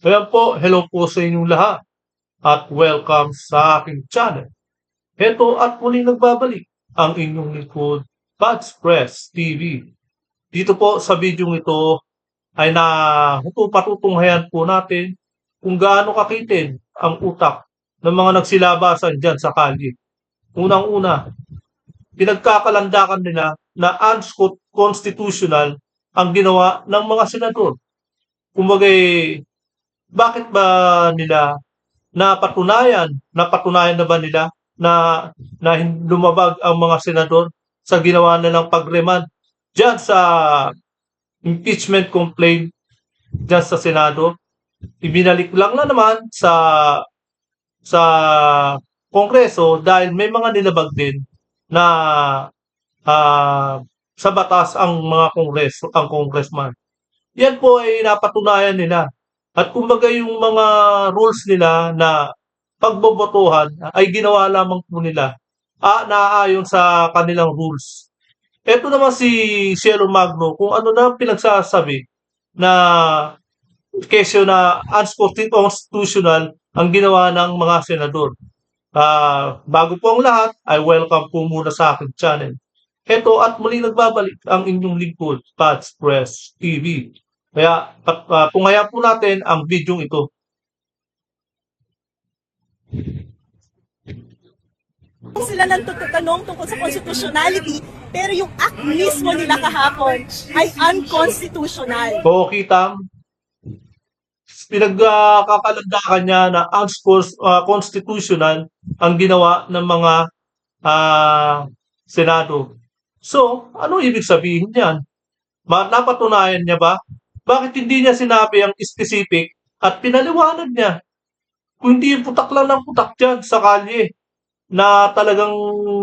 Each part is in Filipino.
Kaya po, hello po sa inyong lahat at welcome sa aking channel. Ito at muli nagbabalik ang inyong lingkod, Press TV. Dito po sa video ito ay na patutunghayan po natin kung gaano kakitin ang utak ng mga nagsilabasan dyan sa kalye. Unang-una, pinagkakalandakan nila na unconstitutional ang ginawa ng mga senador. Kumbaga, bakit ba nila napatunayan, napatunayan na ba nila na, na lumabag ang mga senador sa ginawa nilang pag-remand dyan sa impeachment complaint dyan sa Senado? Ibinalik lang na naman sa sa Kongreso dahil may mga nilabag din na ah, sa batas ang mga kongreso, ang congressman. Yan po ay napatunayan nila. At kumbaga yung mga rules nila na pagbobotohan ay ginawa lamang po nila ah, naaayon sa kanilang rules. Ito naman si Cielo Magno, kung ano na pinagsasabi na kesyo na unconstitutional ang ginawa ng mga senador. Ah, bago po ang lahat, ay welcome po muna sa aking channel. Ito at muli nagbabalik ang inyong lingkod, Pads Press TV. Kaya uh, tunghayan po natin ang video ito. sila nang tanong tungkol sa constitutionality, pero yung act mismo nila kahapon ay unconstitutional. So, kita, pinagkakalandakan niya na unconstitutional ang ginawa ng mga ah, Senado. So, ano ibig sabihin niyan? Napatunayan niya ba? Bakit hindi niya sinabi ang specific at pinaliwanag niya? Yung putak lang ng putak dyan sa kalye na talagang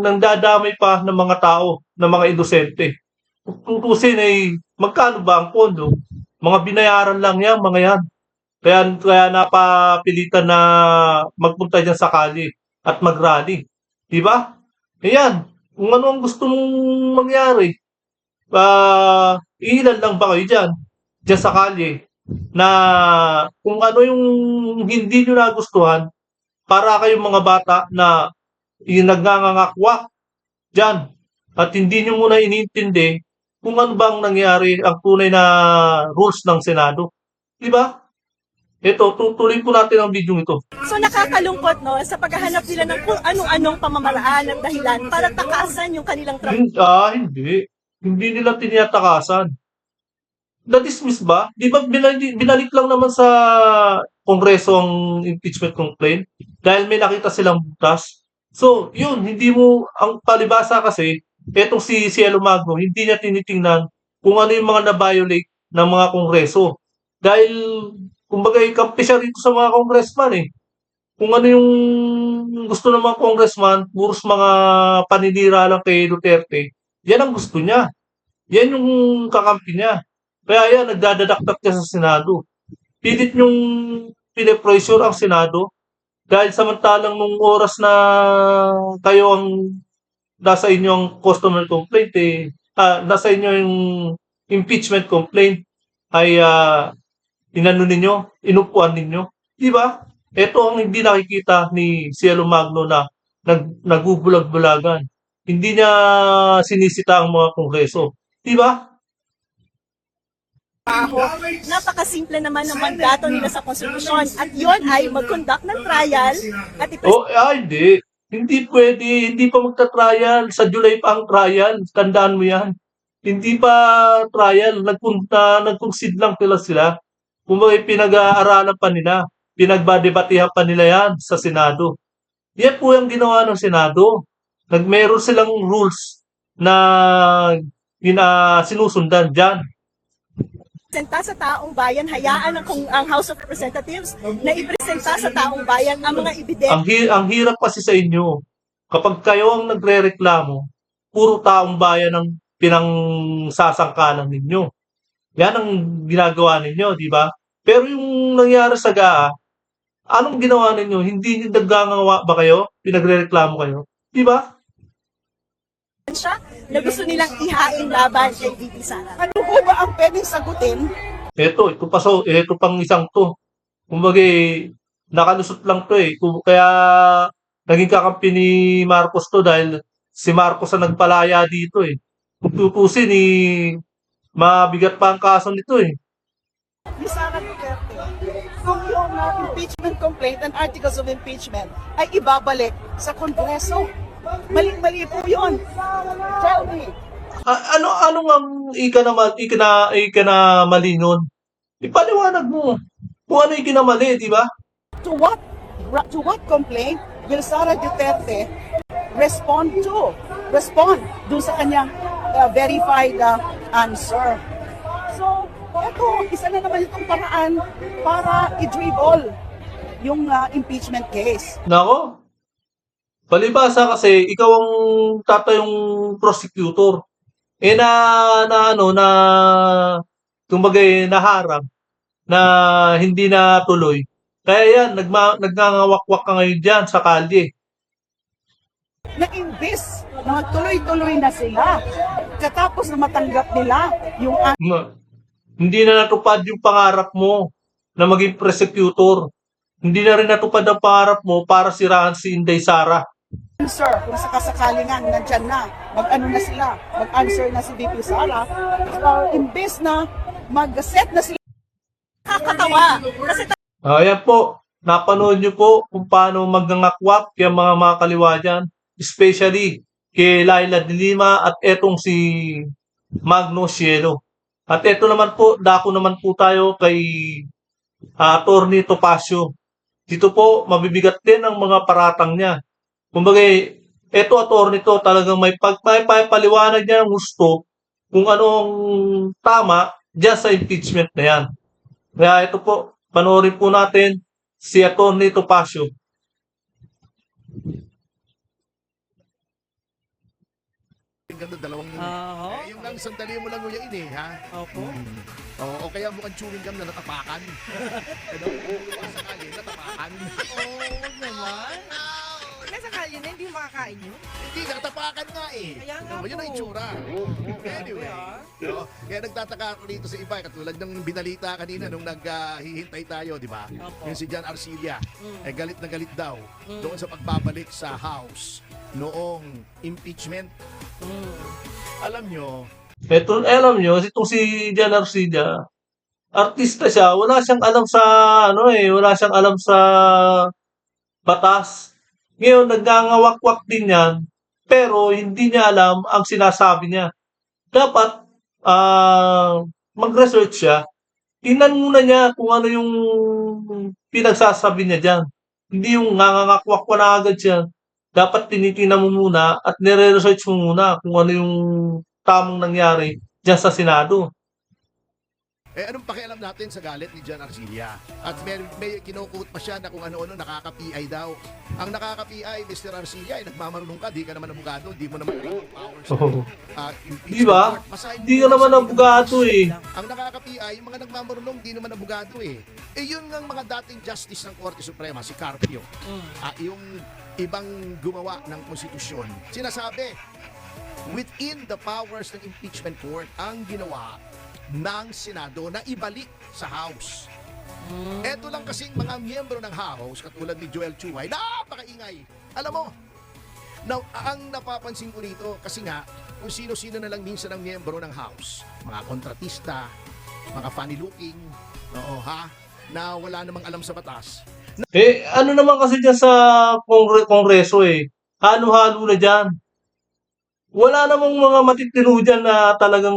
nandadamay pa ng mga tao, ng mga inosente. Tutusin ay magkano ba ang pondo? Mga binayaran lang yan, mga yan. Kaya, kaya napapilitan na magpunta dyan sa kalye at mag-rally. Di ba? Ayan, kung ano ang gusto mong mangyari, ah ilan lang ba kayo dyan? Dyan sa kalye na kung ano yung hindi nyo nagustuhan, para kayong mga bata na yung nagngangakwak dyan at hindi nyo muna inintindi kung ano bang nangyari ang tunay na rules ng Senado. Di ba? Ito, tutuloy po natin ang video ito. So nakakalungkot no sa paghahanap nila ng kung anong-anong pamamaraan at dahilan para takasan yung kanilang trabaho. Ah, hindi. Hindi nila tinatakasan. Na-dismiss ba? Di ba binalik, lang naman sa Kongreso ang impeachment complaint dahil may nakita silang butas. So, yun, hindi mo, ang palibasa kasi, etong si Cielo Magno, hindi niya tinitingnan kung ano yung mga na-violate ng mga Kongreso. Dahil, kumbaga, ikampi siya rito sa mga congressman eh. Kung ano yung gusto ng mga congressman, puros mga paninira lang kay Duterte, yan ang gusto niya. Yan yung kakampi niya. Kaya yan, nagdadadaktak niya sa Senado. Pilit yung pinipressure ang Senado dahil samantalang nung oras na kayo ang nasa inyo ang customer complaint eh, ah, nasa inyo yung impeachment complaint ay ah, inano ninyo, inupuan ninyo. Di ba? Ito ang hindi nakikita ni Cielo Magno na nag, nagubulag-bulagan. Hindi niya sinisita ang mga kongreso. Di ba? Napakasimple naman ng mandato nila sa konstitusyon at yon ay mag-conduct ng trial at ipres- Oh, ah, hindi. Hindi pwede. Hindi pa magta-trial. Sa July pa ang trial. Tandaan mo yan. Hindi pa trial. Nagpunta, nag-concede lang sila sila. Kung pinag-aaralan pa nila. Pinagbadebatehan pa nila yan sa Senado. Yan po yung ginawa ng Senado. Nagmeron silang rules na gina, sinusundan dyan. Presenta sa taong bayan, hayaan ang, kung, ang House of Representatives na ipresenta sa taong bayan ang mga ebidensya Ang, hi- ang hirap kasi sa inyo, kapag kayo ang nagre-reklamo, puro taong bayan ang pinangsasangkalan ninyo. Yan ang ginagawa ninyo, di ba? Pero yung nangyari sa GAA, anong ginawa ninyo? Hindi naggagawa ba kayo? Pinagre-reklamo kayo? Di ba? Na gusto nilang ihain laban kay VP Sara. Ano po ba ang pwedeng sagutin? Eto, ito pa so, ito pang isang to. Kumbaga, eh, nakalusot lang to eh. Kaya naging kakampi ni Marcos to dahil si Marcos ang nagpalaya dito eh. Kung tutusin eh, mabigat pa ang kaso nito eh. ni Sara Duterte kung yung uh, impeachment complaint and articles of impeachment ay ibabalik sa Kongreso. Mali-mali po yun. Me. A- ano ano ang ika na ma- ika na ika na mali nun? Ipaliwanag mo. Kung ano yung kinamali, di ba? To what to what complaint will Sara Duterte respond to? Respond dun sa kanyang uh, verified uh, answer. So, eto, isa na naman itong paraan para i-dribble yung uh, impeachment case. Nako. Palibasa kasi ikaw ang tatayong prosecutor. Eh na, na ano na kumbaga eh, naharap na hindi na tuloy. Kaya yan, nagma, nagngangawakwak ka ngayon dyan sa kalye. na imbis na tuloy-tuloy na sila, katapos na matanggap nila yung Ma- Hindi na natupad yung pangarap mo na maging prosecutor. Hindi na rin natupad ang pangarap mo para sirahan si Inday Sara. Answer kung sakasakali nga nandyan na, mag-ano na sila, mag-answer na si VP Sara, uh, imbis na mag-set na sila. Kakatawa! Kasi Ayan po, napanood nyo po kung paano magngangakwak yung mga mga kaliwa dyan. Especially kay Laila de Lima at etong si Magno Cielo. At eto naman po, dako naman po tayo kay uh, Attorney Topacio. Dito po, mabibigat din ang mga paratang niya. Kumbaga, eto attorney to talagang may, pag, may paliwanag niya ng gusto kung anong tama dyan sa impeachment na yan. Kaya ito po, panoorin po natin si Atty. Topacio. Ganda dalawang Oo. eh, yung lang sandali mo lang nguyain eh, ha? Opo. Mm. Oo, o kaya mukhang chewing gum na natapakan. ano? Kung sakali, natapakan. Oo, wag naman. Nasa kalye na, hindi mo makakain yun. Hindi, natapakan nga eh. Kaya nga Ano, yun ang po. itsura. Anyway, oo, kaya nagtataka ako dito sa iba, katulad ng binalita kanina nung naghihintay tayo, di ba? Opo. Yung si John Arcilla, Mm. eh galit na galit daw Mm. doon sa pagbabalik sa House noong impeachment. Mm. Alam nyo, eh, alam nyo, itong si Jan Arcilla, artista siya, wala siyang alam sa, ano eh, wala siyang alam sa batas. Ngayon, naggangawakwak din yan, pero hindi niya alam ang sinasabi niya. Dapat, ah, mag-research siya. Tingnan muna niya kung ano yung pinagsasabi niya dyan. Hindi yung ngangangakwak na agad siya. Dapat tinitingnan mo muna at nire-research mo muna kung ano yung tamang nangyari dyan sa Senado. Eh, anong pakialam natin sa galit ni John Arcilla? At may, may kinukut pa siya na kung ano-ano nakaka-PI daw. Ang nakaka-PI, Mr. Arcilla, ay nagmamarunong ka, di ka naman abogado, di mo naman powers. Ah, impeachment Di ba? Hindi ka naman abogado eh. Ang nakaka-PI, yung mga nagmamarunong, di naman abogado eh. Eh, yun nga ang mga dating justice ng Korte Suprema, si Carpio. Mm. Ah, yung ibang gumawa ng konstitusyon. Sinasabi, within the powers ng impeachment court, ang ginawa ng Senado na ibalik sa House. Eto lang kasing mga miyembro ng House, katulad ni Joel Chuay, napakaingay. Alam mo, now, ang napapansin ko rito, kasi nga, kung sino-sino na lang minsan ang miyembro ng House, mga kontratista, mga funny looking, oo ha, na wala namang alam sa batas, Eh, ano naman kasi dyan sa kongre kongreso eh. Halo-halo na dyan. Wala namang mga matitino dyan na talagang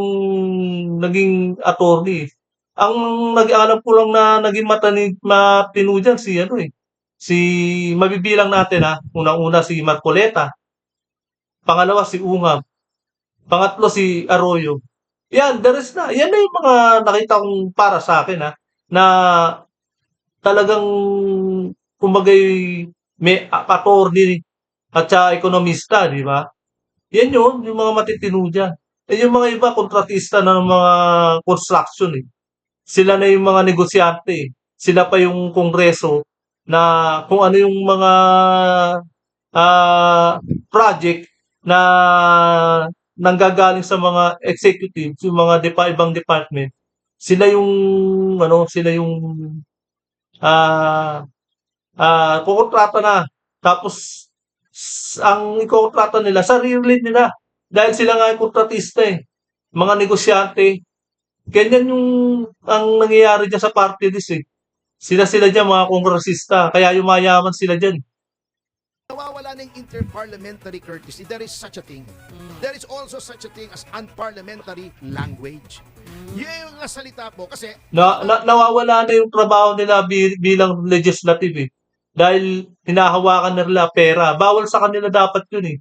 naging attorney. Ang nag-alam ko lang na naging matani, matino dyan si ano eh. Si, mabibilang natin ha. Unang-una si Marcoleta. Pangalawa si Ungab. Pangatlo si Arroyo. Yan, the rest na. Yan na yung mga nakita kong para sa akin ha. Na talagang kumbaga may attorney at saka ekonomista, di ba? Yan yun, yung mga matitino dyan. Eh, yung mga iba, kontratista ng mga construction eh. Sila na yung mga negosyante eh. Sila pa yung kongreso na kung ano yung mga ah, project na nanggagaling sa mga executives, yung mga depa, ibang department, sila yung ano, sila yung ah, ah, kukontrata na. Tapos, ang ikokontrata nila, sarili nila. Dahil sila nga yung kontratista eh. Mga negosyante. Ganyan yung ang nangyayari dyan sa party list eh. Sila-sila dyan, mga kongresista. Kaya yumayaman sila dyan. Nawawala ng interparliamentary courtesy. There is such a thing. There is also such a thing as unparliamentary language. Yung mga salita po, kasi Na, na, nawawala na yung trabaho nila bi- bilang legislative eh. Dahil hinahawakan nila pera. Bawal sa kanila dapat yun eh.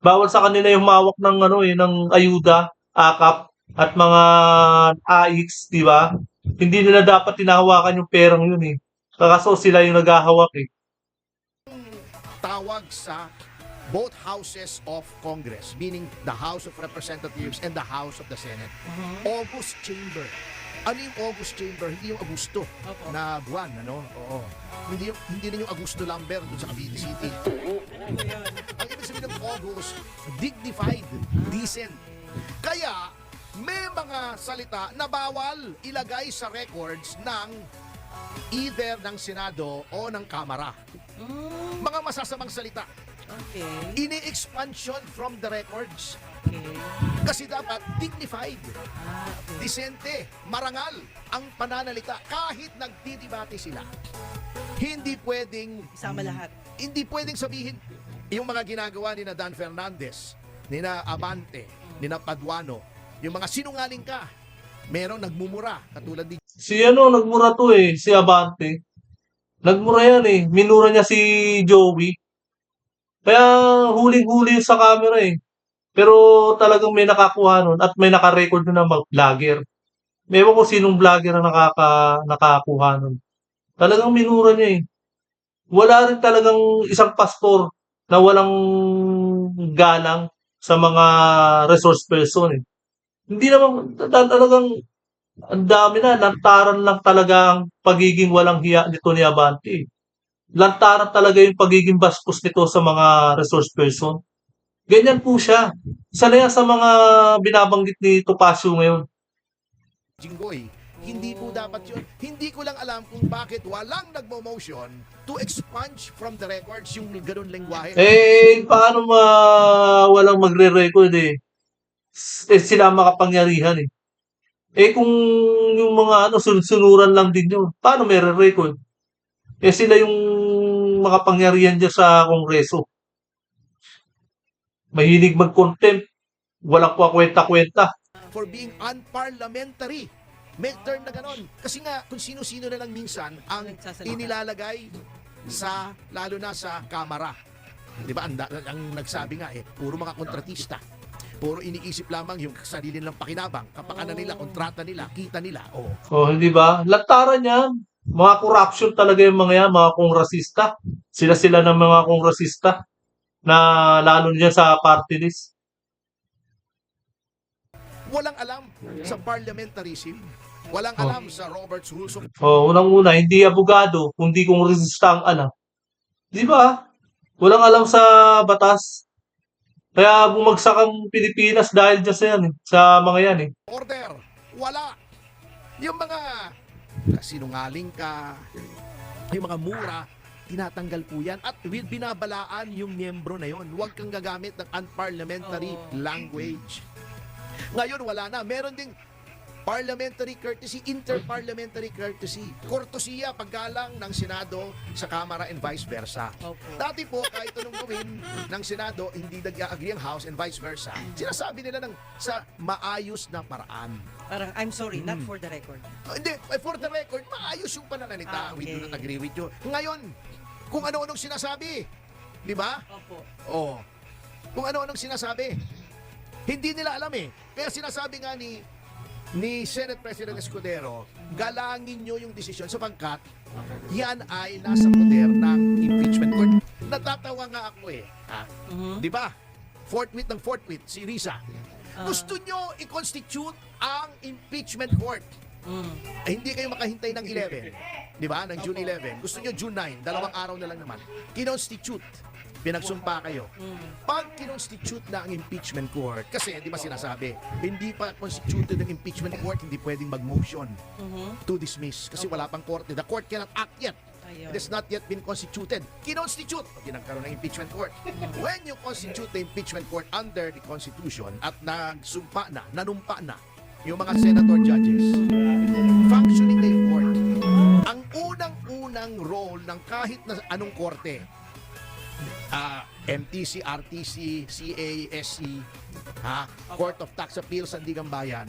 Bawal sa kanila yung mawak ng ano eh, ng ayuda, akap, at mga AIX, di ba? Hindi nila dapat hinahawakan yung perang yun eh. Kaso sila yung naghahawak eh. tawag sa both houses of Congress, meaning the House of Representatives and the House of the Senate. August Chamber. Ano yung August Chamber? Hindi yung Agusto Opo. na buwan, ano? Oo. Hindi yung, hindi rin yung Agusto Lambert dun sa Cavite City. Ang ibig sabihin ng August, dignified, decent. Kaya, may mga salita na bawal ilagay sa records ng either ng Senado o ng Kamara. Mga masasamang salita. Okay. Ini-expansion from the records. Okay. Kasi dapat dignified, Ah, okay. disente, marangal ang pananalita kahit nagdidibate sila. Hindi pwedeng Isama lahat. hindi pwedeng sabihin yung mga ginagawa ni na Dan Fernandez, ni na Abante, ni na Paduano, yung mga sinungaling ka. Merong nagmumura, katulad ni Si ano, nagmura to eh, si Abante. Nagmura yan eh. Minura niya si Joey. Kaya huling-huli sa camera eh. Pero talagang may nakakuha nun at may nakarecord nun na mag vlogger. Ewan ko sinong vlogger na nakaka, nakakuha nun. Talagang minura niya eh. Wala rin talagang isang pastor na walang galang sa mga resource person eh. Hindi naman ta- talagang ang dami na, lantaran lang talaga ang pagiging walang hiya nito ni Abante. Lantaran talaga yung pagiging bastos nito sa mga resource person. Ganyan po siya. Isa na yan sa mga binabanggit ni Topacio ngayon. Jinggoy. Hindi po dapat yun. Hindi ko lang alam kung bakit walang nagmo-motion to expunge from the records yung ganun lengguwahe. Eh, paano ma walang magre-record eh? S- eh sila makapangyarihan eh. Eh kung yung mga ano, sunsunuran lang din yun, paano may record Eh sila yung makapangyarihan dyan sa kongreso. Mahilig mag-contempt. Walang kwenta-kwenta. for being unparliamentary. May term na ganon. Kasi nga, kung sino-sino na lang minsan ang inilalagay sa, lalo na sa kamara. Di ba? Ang, ang nagsabi nga eh, puro mga kontratista. Puro iniisip lamang yung sarili nilang pakinabang. Kapakanan nila, kontrata nila, kita nila. Oh. Oh, hindi ba? Lantaran yan. Mga corruption talaga yung mga yan, mga kongresista. Sila-sila ng mga kongresista na lalo niya sa party list. Walang alam sa parliamentarism. Walang Oh. alam sa Robert's Rules of Oh, unang-una, hindi abogado, kundi kung resista ang anak. Di ba? Walang alam sa batas. Kaya bumagsak ang Pilipinas dahil dyan sa yan, eh, sa mga yan eh. order. Wala. Yung mga sinungaling ka, yung mga mura, tinatanggal po yan at binabalaan yung miyembro na yon. Huwag kang gagamit ng unparliamentary Oo. language. Ngayon wala na. Meron ding parliamentary courtesy, interparliamentary courtesy, kortesiya paggalang ng Senado sa Kamara and vice versa. Opo. Dati po, kahit anong gawin ng Senado, hindi nag-agree ang House and vice versa. Sinasabi nila ng sa maayos na paraan. Parang, I'm sorry, not Mm. for the record. Oh, hindi, eh, for the record, maayos yung pananalita. Ah, We do okay. not agree with you. Ngayon, kung ano-anong sinasabi, di ba? Opo. Oo. Kung ano-anong sinasabi. Hindi nila alam eh. Kaya sinasabi nga ni ni Senate President Escudero, galangin nyo yung desisyon sapagkat yan ay nasa poder ng impeachment court. Natatawa nga ako eh. Ha? Mhm. Di ba? Forthwith ng forthwith, si Risa. Ah. Gusto nyo i-constitute ang impeachment court. Mm. Eh, hindi kayo makahintay ng 11. Di ba? Ng June 11. Gusto nyo June 9. Dalawang araw na lang naman. Kinonstitute. Pinagsumpa kayo. Mm. Pag kinonstitute na ang impeachment court, kasi di ba sinasabi, hindi pa constituted ang impeachment court, hindi pwedeng mag-motion Mhm. to dismiss kasi wala pang korte. The court cannot act yet. It has not yet been constituted. Kinonstitute, pag nagkaroon ng impeachment court. When you constitute the impeachment court under the Constitution at nagsumpa na, nanumpa na, yung mga senator judges, functioning na yung court. Ang unang-unang role ng kahit na anong korte, ah, MTC, RTC, CA, SC, ha, Court of Tax Appeals, Sandigan Bayan,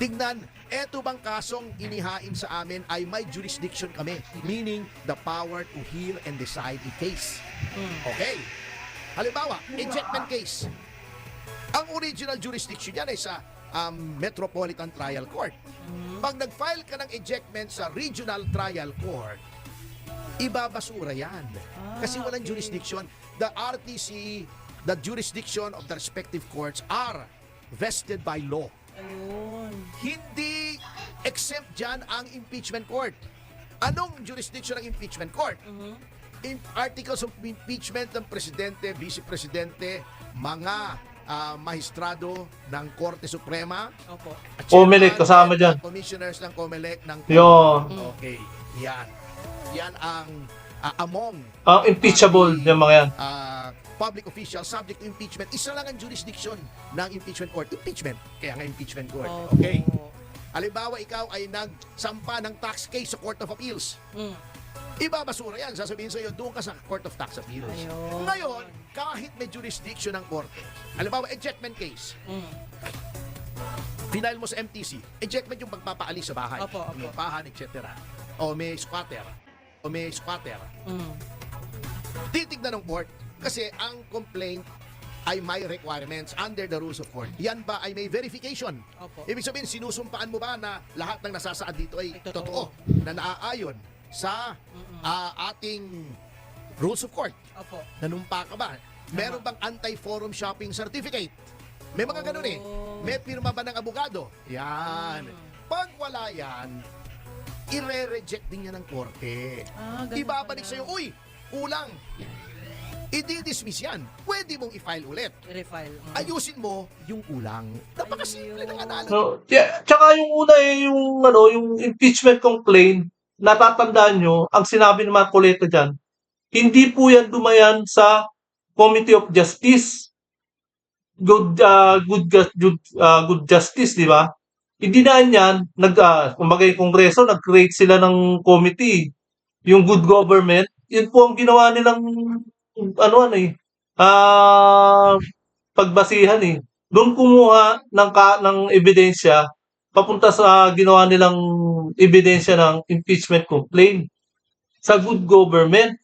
tignan, eto bang kasong inihain sa amin ay may jurisdiction kami, meaning the power to hear and decide a case. Okay. Halimbawa, ejectment case. Ang original jurisdiction yan ay sa um, Metropolitan Trial Court. Pag nag-file ka ng ejectment sa Regional Trial Court, ibabasura yan. Kasi walang jurisdiction. The RTC, the jurisdiction of the respective courts are vested by law. Ayun. Hindi exempt dyan ang impeachment court. Anong jurisdiction ng impeachment court? In articles of impeachment ng presidente, vice-presidente, mga ah, mahistrado ng Korte Suprema, Opo. Comelec, kasama and dyan. Commissioners ng Comelec ng Yun. Okay, yan. Yan ang ah, among Ang impeachable yung mga yan. ah, public officials subject to impeachment. Isa lang ang jurisdiction ng impeachment court. Impeachment. Kaya nga impeachment court. Opo. Okay. Halimbawa, ikaw ay nagsampa ng tax case sa Court of Appeals. Mm. Ibabasura yan. Sasabihin sa iyo, doon ka sa Court of Tax Appeals. Ayun. Ngayon, kahit may jurisdiction ng korte, halimbawa, ejectment case, Mm. Final mo sa MTC, ejectment yung pagpapaalis sa bahay. Opo, opo. May pahan, etc. O may squatter. O may squatter. Mm. Titignan ng court kasi ang complaint ay may requirements under the rules of court. Yan ba ay may verification? Opo. Ibig sabihin, sinusumpaan mo ba na lahat ng nasasaad dito ay Ay, totoo, totoo. na naaayon sa ah, ating rules of court? Opo. Nanumpa ka ba? Meron bang anti-forum shopping certificate? May mga ganun eh. Oh. May pirma ba ng abogado? Yan. Mm. Pag wala yan, ire-reject din yan ng korte. Ah, Ibabalik sa'yo, uy, kulang. I-dismiss yan. Pwede mong i-file ulit. I-refile. Mm. Ayusin mo yung kulang. Napakasimple ng analysis. No, yeah, tsaka yung una eh, yung ano, yung impeachment complaint, natatandaan nyo, ang sinabi ni Marcoleta diyan, hindi po yan dumayan sa Committee of Justice. Good ah, good good, ah, good justice, di ba? Hindi na yan, nag uh, kumbaga Kongreso, nag-create sila ng committee. Yung good government, yun po ang ginawa nilang ano ano eh, ah pagbasihan eh. Doon kumuha ng ka, ng ebidensya papunta sa ginawa nilang ebidensya ng impeachment complaint sa good government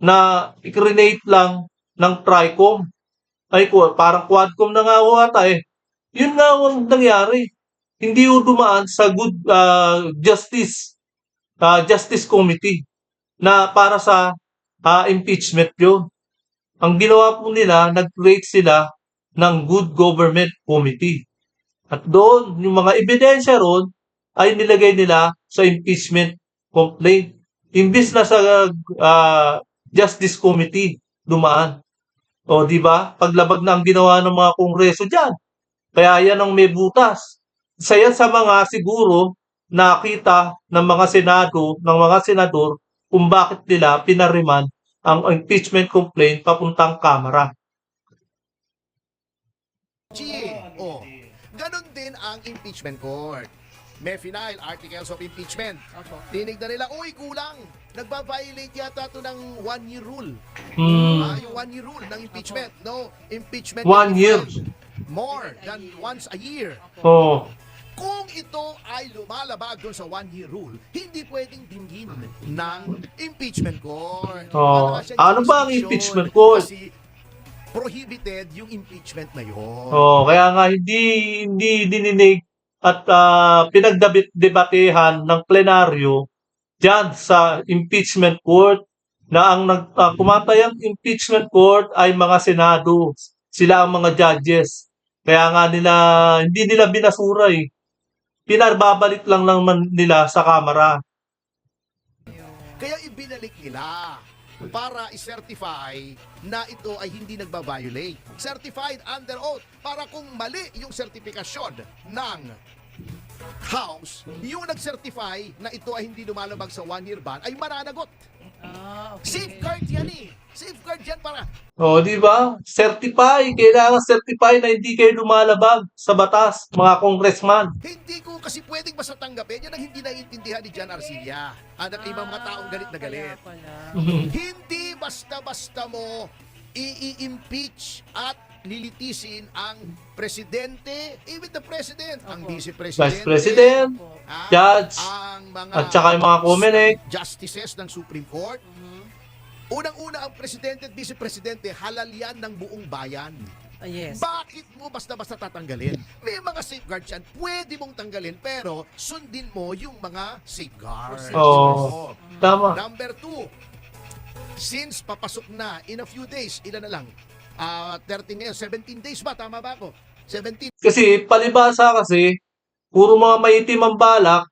na i-create lang ng TRICOM. Ay ko, parang Quadcom na nga ata eh. Yun nga ang nangyari. Hindi ho dumaan sa good ah, justice ah, justice committee na para sa ah, impeachment yun. Ang ginawa po nila, nag-create sila ng Good Government Committee. At doon, yung mga ebidensya ron, ay nilagay nila sa impeachment complaint. Imbis na sa ah, Justice Committee dumaan. O, di ba? Paglabag na ang ginawa ng mga kongreso dyan. Kaya yan ang may butas. Isa yan sa mga siguro nakita ng mga senado, ng mga senador, kung bakit nila pinariman ang impeachment complaint papuntang Kamara. G. Oh. Ganon din ang impeachment court. May final articles of impeachment. Opo. Tinignan nila, uy, kulang. Nagba-violate yata to ng one-year rule. Hmm. Ah, yung one-year rule ng impeachment. No, impeachment. One year. More than once a year. Oh. Kung ito ay lumalabag doon sa one-year rule, hindi pwedeng dinggin ng impeachment court. Oh. Ano ba ang impeachment court? Kasi prohibited yung impeachment na yun. Oh, kaya nga hindi hindi dininig at ah, pinagdebatehan ng plenaryo diyan sa impeachment court na ang nag uh, kumatayang impeachment court ay mga senado. Sila ang mga judges. Kaya nga nila hindi nila binasura eh. Pinarbabalik lang naman nila sa kamara. Kaya ibinalik nila. para i-certify na ito ay hindi nagba-violate. Certified under oath para kung mali yung sertifikasyon ng House, yung nag-certify na ito ay hindi lumalabag sa one-year ban ay mananagot. Ah, okay. Safeguard yan eh. Safeguard yan para O, di ba? Certify. Kailangan certify na hindi kayo lumalabag sa batas, mga congressman. Hindi ko kasi pwedeng basta tanggapin yan ang hindi naiintindihan ni Jan Arcilla. At ang ibang mga taong galit na galit. Pala. Hindi basta-basta mo i-impeach at lilitisin ang presidente, even the president, ang vice president, Vice President, Opo. Judge, ang mga at saka yung mga Comelec. justices ng Supreme Court. Mhm. Unang-una ang presidente at vice presidente, halal yan ng buong bayan. Ah, yes. Bakit mo basta-basta tatanggalin? May mga safeguards yan. Pwede mong tanggalin, pero sundin mo yung mga safeguards. Oo. Tama. Number two, since papasok na in a few days, ilan na lang? Ah, 13 ngayon, 17 days ba? Tama ba ako? 17, Kasi palibasa kasi, puro mga maitim ang balak,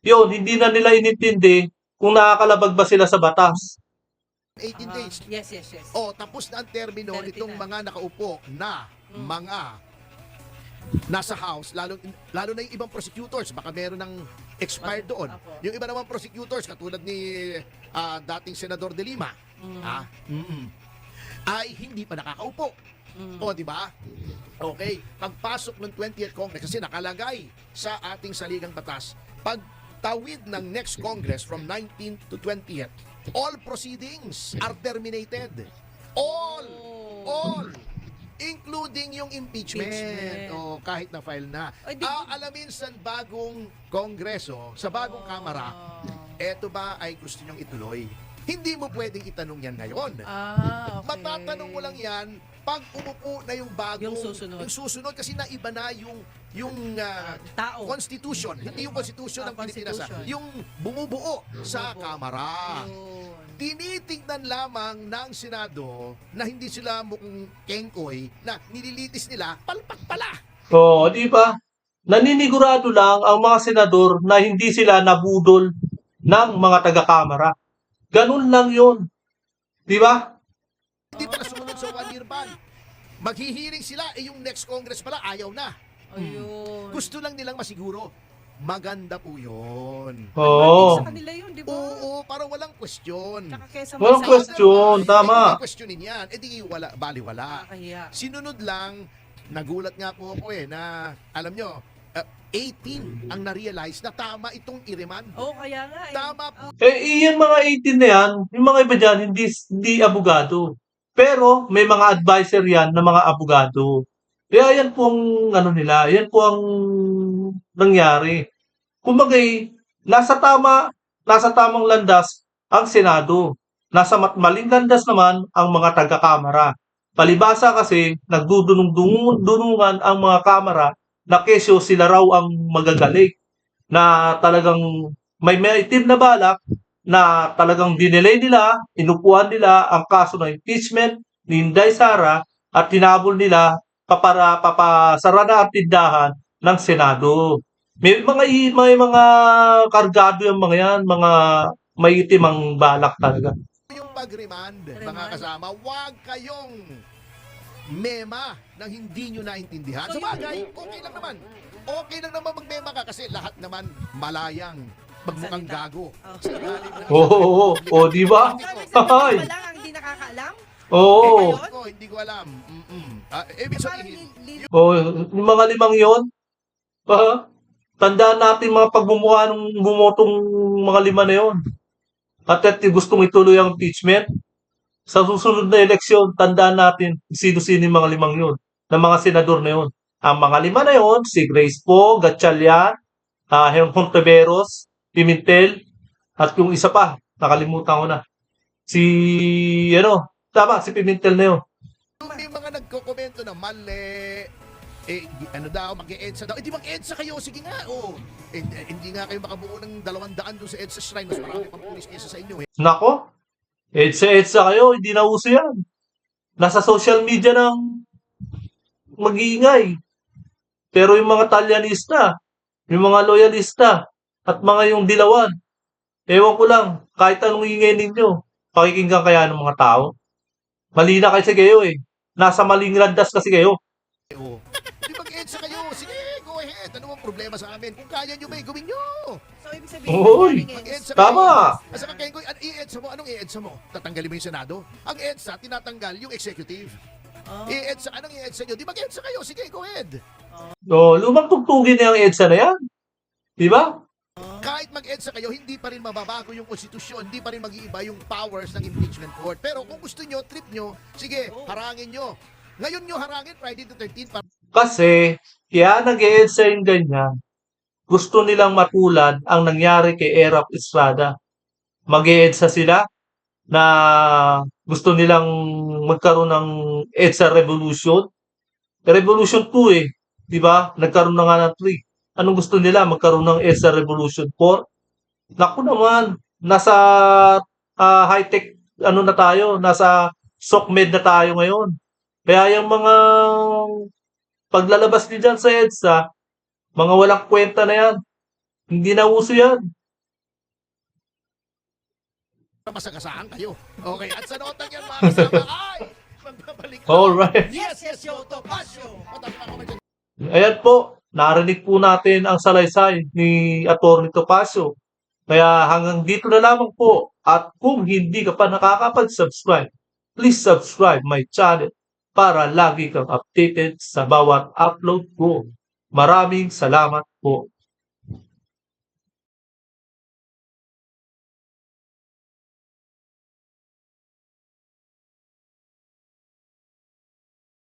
yun, hindi na nila inintindi kung nakakalabag ba sila sa batas. 18 Ah, days. Yes, yes, yes. O, tapos na ang termino 30 nitong na. mga nakaupo na Mm. mga nasa house, lalo, lalo na yung ibang prosecutors, baka meron ng expired doon. apo. Yung iba naman prosecutors, katulad ni ah, dating Senador De Lima, Mm. ah, mm-mm, ay hindi pa nakakaupo. Mm. O, di ba? Okay, pagpasok ng 20th Congress, kasi nakalagay sa ating saligang batas, pagtawid ng next Congress from 19th to 20th, all proceedings are terminated. All! All! Including yung impeachment. Impeachment. O kahit na file na. Aalamin sa bagong kongreso, sa bagong Oh. kamara, eto ba ay gusto nyong ituloy? Hindi mo pwedeng itanong yan ngayon. Ah, okay. Matatanong mo lang yan pag umupo na yung bagong Yung susunod. yung susunod kasi naiba na yung yung ah, Tao. constitution hindi yung constitution Ah, ng Pilipinas ah. constitution. yung bumubuo sa Bumubuo. kamara Yun. tinitingnan lamang ng Senado na hindi sila mukhang kengkoy na nililitis nila palpak pala Oo, di ba? Naninigurado lang ang mga senador na hindi sila nabudol ng mga taga-kamara. Ganun lang yun. Di ba? hindi pala sumunod sa one year ban maghihiring sila eh yung next Congress pala ayaw na Ayun. gusto lang nilang masiguro maganda po yun Oo. Sa kanila yun, di ba? Oo, parang walang question. Tsaka kesa Walang may question, Eh, tama. may questionin yan, eh di wala, baliwala. Nakakahiya. Sinunod lang, nagulat nga po ako eh, na alam nyo, uh, 18 ang na-realize na tama itong i-remand. Oo, kaya nga. eh. Tama po. Eh, yung mga 18 na yan, yung mga iba dyan, hindi, hindi abogado. Pero, may mga advisor yan na mga abogado. Kaya yan po ang, ano nila, yan po ang nangyari. Kumagay, nasa tama, nasa tamang landas ang Senado. Nasa maling landas naman ang mga taga-kamara. Palibasa kasi, nagdudunong-dunungan ang mga kamara na kesyo sila raw ang magagaling na talagang may maitim na balak na talagang dinelay nila, inupuan nila ang kaso ng impeachment ni Inday Sara at tinabol nila papara papasara na ang tindahan ng Senado. May mga may mga kargado yung mga yan, mga maitim ang balak talaga. Yung pag-remand, mga kasama, huwag kayong mema nang hindi nyo naintindihan. So, Sa bagay, okay lang naman. Okay lang naman mag-mema ka kasi lahat naman malayang magmukhang Salita. gago. Oh. Sa ilalim ng- Oo, oo, oo, di ba? Lang ang hindi nakakaalam? Oo. Hindi ko, hindi ko alam. Mm-mm. Ah, ibig Parang sabihin, li- li- Oo, yung mga limang yon. Ah, tandaan natin mga pagbumuha ng bumotong mga lima na yon. At at gustong ituloy ang impeachment. Sa susunod na eleksyon, tandaan natin sino-sino yung mga limang yon. Na mga senador na yon. Ang mga lima na yon, si Grace Poe, Gatchalian, uh, Hontiveros, Pimentel, at yung isa pa, nakalimutan ko na. Si, ano, tama, si Pimentel na yun. May mga nagko-komento na mali, eh, ano daw, mag-EDSA daw. Eh, di mag-EDSA kayo, sige nga, oh. Eh, eh, hindi nga kayo makabuo ng dalawang daan doon sa EDSA Shrine. Mas marami pang pulis kaysa sa inyo, eh. Nako, EDSA-EDSA kayo, hindi na uso yan. Nasa social media ng mag-iingay. Pero yung mga talyanista, yung mga loyalista, at mga yung dilawan, ewan ko lang, kahit anong ingay ninyo, pakikinggan kaya ng mga tao? Mali na kasi kayo eh. Nasa maling landas kasi kayo. Oh. Di mag-EDSA kayo. Sige, go ahead. Ano ang problema sa amin? Kung kaya nyo ba, eh, gawin nyo. So, ibig sabihin, morning Mag-EDSA Tama! kayo. Asa ka, Kengoy, an i-EDSA mo? Anong i-EDSA mo? Tatanggalin mo yung Senado? Ang EDSA, tinatanggal yung executive. Oh. I-EDSA, anong i-EDSA nyo? Di mag-EDSA kayo. Sige, go ahead. O, lumang tugtugin na yung EDSA na yan. Di ba? Kahit mag-EDSA kayo, hindi pa rin mababago yung konstitusyon, hindi pa rin mag-iiba yung powers ng impeachment court. Pero kung gusto nyo, trip nyo, sige, harangin nyo. Ngayon nyo harangin, Friday the 13th, para Kasi, kaya nag-EDSA yung ganyan. Gusto nilang matulad ang nangyari kay Erap Estrada. Mag-EDSA sila na gusto nilang magkaroon ng EDSA revolution. Revolution 2 eh. Di ba? Nagkaroon na nga ng 3. Anong gusto nila? Magkaroon ng EDSA revolution 4? Naku naman, nasa ah, high-tech ano na tayo, nasa SOCMED na tayo ngayon. Kaya yung mga paglalabas niyo dyan sa EDSA, mga walang kwenta na yan. Hindi na uso yan. masagasaan kayo. Okay, at sa notang yan, mga kasama, ay, magbabalik. Alright. Yes, yes, yo, Topacio. Matapos ako medyo Ayan po, narinig po natin ang salaysay ni Atty. Topacio. Kaya hanggang dito na lamang po. At kung hindi ka pa nakakapag-subscribe, please subscribe my channel para lagi kang updated sa bawat upload ko. Maraming salamat po.